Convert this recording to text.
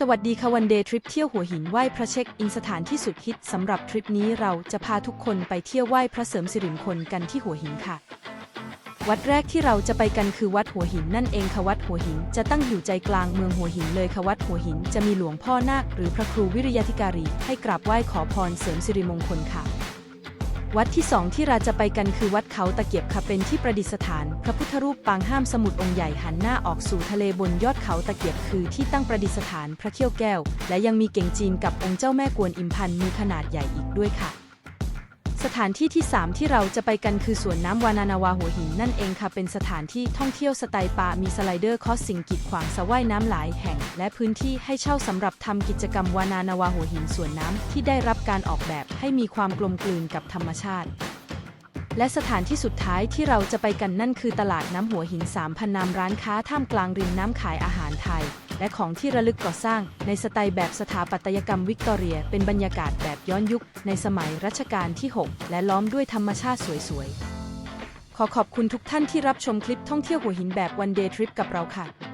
สวัสดีค่ะวันเดย์ทริปเที่ยวหัวหินไหว้พระเช็คอินสถานที่สุดฮิตสำหรับทริปนี้เราจะพาทุกคนไปเที่ยวไหว้พระเสริมสิริมงคลกันที่หัวหินค่ะ วัดแรกที่เราจะไปกันคือวัดหัวหินนั่นเองค่ะวัดหัวหินจะตั้งอยู่ใจกลางเมืองหัวหินเลยค่ะวัดหัวหินจะมีหลวงพ่อนาคหรือพระครูวิริยธิการีให้กราบไหว้ขอพรเสริมสิริมงคลค่ะ วัดที่สองที่เราจะไปกันคือวัดเขาตะเกียบค่ะเป็นที่ประดิษฐาน พระพุทธรูปปางห้ามสมุดองค์ใหญ่หันหน้าออกสู่ทะเลบนยอดเขาตะเกียบคือที่ตั้งประดิษฐานพระเขี้ยวแก้ว และยังมีเก่งจีนกับองค์เจ้าแม่กวนอิมพันมีขนาดใหญ่อีกด้วยค่ะ สถานที่ที่ 3 ที่เราจะไปกันคือสวนน้ำวานานาวาหัวหินนั่นเองค่ะ เป็นสถานที่ท่องเที่ยวสไตล์ป่ามีสไลเดอร์คอสสิ่งกีดขวางสระว่ายน้ำหลายแห่ง และพื้นที่ให้เช่าสำหรับทำกิจกรรมวานานาวาหัวหินสวนน้ำที่ได้รับการออกแบบให้มีความกลมกลืนกับธรรมชาติและสถานที่สุดท้ายที่เราจะไปกันนั่นคือตลาดน้ำหัวหิน3,000นามร้านค้าท่ามกลางริมน้ำขายอาหารไทย และของที่ระลึกก่อสร้าง ในสไตล์แบบสถาปัตยกรรมวิกตอเรีย เป็นบรรยากาศแบบย้อนยุค ในสมัยรัชกาลที่ 6 และล้อมด้วยธรรมชาติสวยๆ ขอขอบคุณทุกท่านที่รับชมคลิปท่องเที่ยวหัวหินแบบวันเดย์ทริปกับเราค่ะ